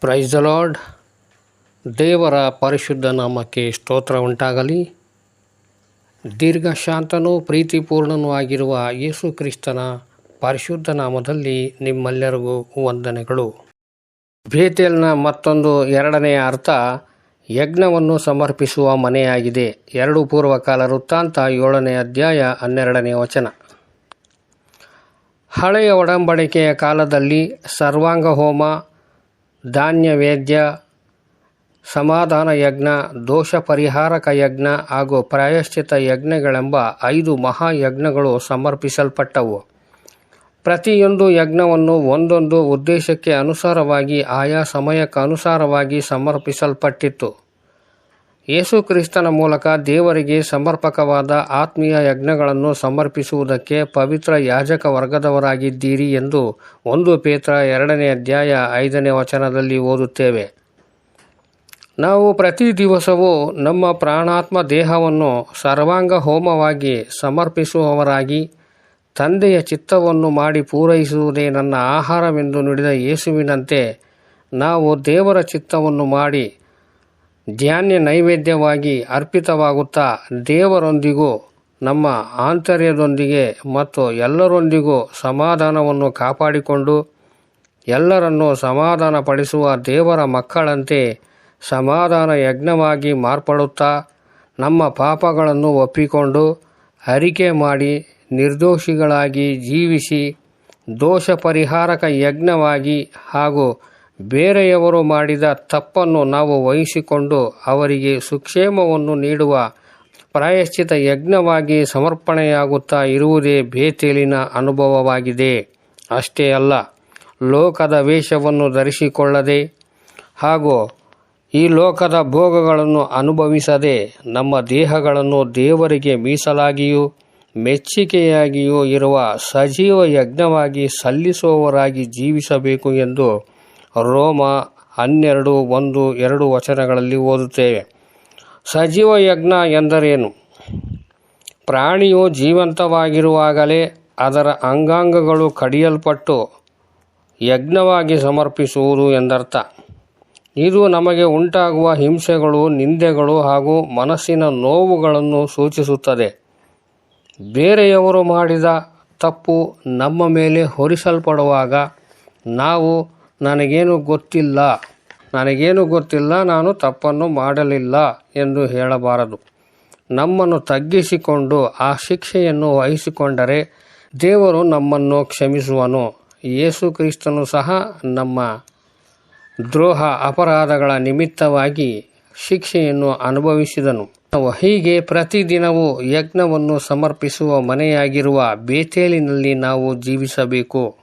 Price lord ದೇವರ ಪರಿಶುದ್ಧ ನಾಮಕ್ಕೆ ಸ್ತೋತ್ರ ಉಂಟಾಗಲಿ. ದೀರ್ಘ ಶಾಂತನೂ ಪ್ರೀತಿಪೂರ್ಣನೂ ಆಗಿರುವ ಯೇಸು ಕ್ರಿಸ್ತನ ಪರಿಶುದ್ಧ ನಾಮದಲ್ಲಿ ನಿಮ್ಮೆಲ್ಲರಿಗೂ ವಂದನೆಗಳು. ಬೇತೆಲ್ನ ಮತ್ತೊಂದು ಎರಡನೆಯ ಅರ್ಥ, ಯಜ್ಞವನ್ನು ಸಮರ್ಪಿಸುವ ಮನೆಯಾಗಿದೆ. ಎರಡು ಪೂರ್ವಕಾಲ ವೃತ್ತಾಂತ, ಏಳನೇ ಅಧ್ಯಾಯ, ಹನ್ನೆರಡನೇ ವಚನ. ಹಳೆಯ ಒಡಂಬಡಿಕೆಯ ಕಾಲದಲ್ಲಿ ಸರ್ವಾಂಗ ಹೋಮ ಧಾನ್ಯ ವೇದ್ಯ ಸಮಾಧಾನ ಯಜ್ಞ ದೋಷ ಪರಿಹಾರಕ ಯಜ್ಞ ಹಾಗೂ ಪ್ರಾಯಶ್ಚಿತ ಯಜ್ಞಗಳೆಂಬ ಐದು ಮಹಾಯಜ್ಞಗಳು ಸಮರ್ಪಿಸಲ್ಪಟ್ಟವು. ಪ್ರತಿಯೊಂದು ಯಜ್ಞವನ್ನು ಒಂದೊಂದು ಉದ್ದೇಶಕ್ಕೆ ಅನುಸಾರವಾಗಿ, ಆಯಾ ಸಮಯಕ್ಕನುಸಾರವಾಗಿ ಸಮರ್ಪಿಸಲ್ಪಟ್ಟಿತ್ತು. ಯೇಸು ಕ್ರಿಸ್ತನ ಮೂಲಕ ದೇವರಿಗೆ ಸಮರ್ಪಕವಾದ ಆತ್ಮೀಯ ಯಜ್ಞಗಳನ್ನು ಸಮರ್ಪಿಸುವುದಕ್ಕೆ ಪವಿತ್ರ ಯಾಜಕ ವರ್ಗದವರಾಗಿದ್ದೀರಿ ಎಂದು ಒಂದು ಪೇತ್ರ ಎರಡನೇ ಅಧ್ಯಾಯ ಐದನೇ ವಚನದಲ್ಲಿ ಓದುತ್ತೇವೆ. ನಾವು ಪ್ರತಿ ದಿವಸವೂ ನಮ್ಮ ಪ್ರಾಣಾತ್ಮ ದೇಹವನ್ನು ಸರ್ವಾಂಗ ಹೋಮವಾಗಿ ಸಮರ್ಪಿಸುವವರಾಗಿ ತಂದೆಯ ಚಿತ್ತವನ್ನು ಮಾಡಿ ಪೂರೈಸುವುದೇ ನನ್ನ ಆಹಾರವೆಂದು ನುಡಿದ ಯೇಸುವಿನಂತೆ ನಾವು ದೇವರ ಚಿತ್ತವನ್ನು ಮಾಡಿ ಧ್ಯಾನ್ಯ ನೈವೇದ್ಯವಾಗಿ ಅರ್ಪಿತವಾಗುತ್ತಾ ದೇವರೊಂದಿಗೂ, ನಮ್ಮ ಆಂತರ್ಯದೊಂದಿಗೆ ಮತ್ತು ಎಲ್ಲರೊಂದಿಗೂ ಸಮಾಧಾನವನ್ನು ಕಾಪಾಡಿಕೊಂಡು, ಎಲ್ಲರನ್ನೂ ಸಮಾಧಾನಪಡಿಸುವ ದೇವರ ಮಕ್ಕಳಂತೆ ಸಮಾಧಾನ ಯಜ್ಞವಾಗಿ ಮಾರ್ಪಡುತ್ತಾ, ನಮ್ಮ ಪಾಪಗಳನ್ನು ಒಪ್ಪಿಕೊಂಡು, ಅರಿಕೆ ಮಾಡಿ, ನಿರ್ದೋಷಿಗಳಾಗಿ ಜೀವಿಸಿ ದೋಷ ಪರಿಹಾರಕ ಯಜ್ಞವಾಗಿ ಹಾಗೂ ಬೇರೆಯವರು ಮಾಡಿದ ತಪ್ಪನ್ನು ನಾವು ವಹಿಸಿಕೊಂಡು ಅವರಿಗೆ ಸುಕ್ಷೇಮವನ್ನು ನೀಡುವ ಪ್ರಾಯಶ್ಚಿತ ಯಜ್ಞವಾಗಿ ಸಮರ್ಪಣೆಯಾಗುತ್ತಾ ಇರುವುದೇ ಬೇತೇಲಿನ ಅನುಭವವಾಗಿದೆ. ಅಷ್ಟೇ ಅಲ್ಲ, ಲೋಕದ ವೇಷವನ್ನು ಧರಿಸಿಕೊಳ್ಳದೆ ಹಾಗೂ ಈ ಲೋಕದ ಭೋಗಗಳನ್ನು ಅನುಭವಿಸದೆ ನಮ್ಮ ದೇಹಗಳನ್ನು ದೇವರಿಗೆ ಮೀಸಲಾಗಿಯೂ ಮೆಚ್ಚಿಕೆಯಾಗಿಯೂ ಇರುವ ಸಜೀವ ಯಜ್ಞವಾಗಿ ಸಲ್ಲಿಸುವವರಾಗಿ ಜೀವಿಸಬೇಕು ಎಂದು ರೋಮ ಹನ್ನೆರಡು ಒಂದು ಎರಡು ವಚನಗಳಲ್ಲಿ ಓದುತ್ತೇವೆ. ಸಜೀವ ಯಜ್ಞ ಎಂದರೇನು? ಪ್ರಾಣಿಯು ಜೀವಂತವಾಗಿರುವಾಗಲೇ ಅದರ ಅಂಗಾಂಗಗಳು ಕಡಿಯಲ್ಪಟ್ಟು ಯಜ್ಞವಾಗಿ ಸಮರ್ಪಿಸುವುದು ಎಂದರ್ಥ. ಇದು ನಮಗೆ ಉಂಟಾಗುವ ಹಿಂಸೆಗಳು, ನಿಂದೆಗಳು ಹಾಗೂ ಮನಸ್ಸಿನ ನೋವುಗಳನ್ನು ಸೂಚಿಸುತ್ತದೆ. ಬೇರೆಯವರು ಮಾಡಿದ ತಪ್ಪು ನಮ್ಮ ಮೇಲೆ ಹೊರಿಸಲ್ಪಡುವಾಗ ನಾವು ನನಗೇನು ಗೊತ್ತಿಲ್ಲ. ನನಗೇನು ಗೊತ್ತಿಲ್ಲ, ನಾನು ತಪ್ಪನ್ನು ಮಾಡಲಿಲ್ಲ ಎಂದು ಹೇಳಬಾರದು. ನಮ್ಮನ್ನು ತಗ್ಗಿಸಿಕೊಂಡು ಆ ಶಿಕ್ಷೆಯನ್ನು ವಹಿಸಿಕೊಂಡರೆ ದೇವರು ನಮ್ಮನ್ನು ಕ್ಷಮಿಸುವನು. ಯೇಸು ಕ್ರಿಸ್ತನು ಸಹ ನಮ್ಮ ದ್ರೋಹ ಅಪರಾಧಗಳ ನಿಮಿತ್ತವಾಗಿ ಶಿಕ್ಷೆಯನ್ನು ಅನುಭವಿಸಿದನು. ಹೀಗೆ ಪ್ರತಿದಿನವೂ ಯಜ್ಞವನ್ನು ಸಮರ್ಪಿಸುವ ಮನೆಯಾಗಿರುವ ಬೇತೇಲಿನಲ್ಲಿ ನಾವು ಜೀವಿಸಬೇಕು.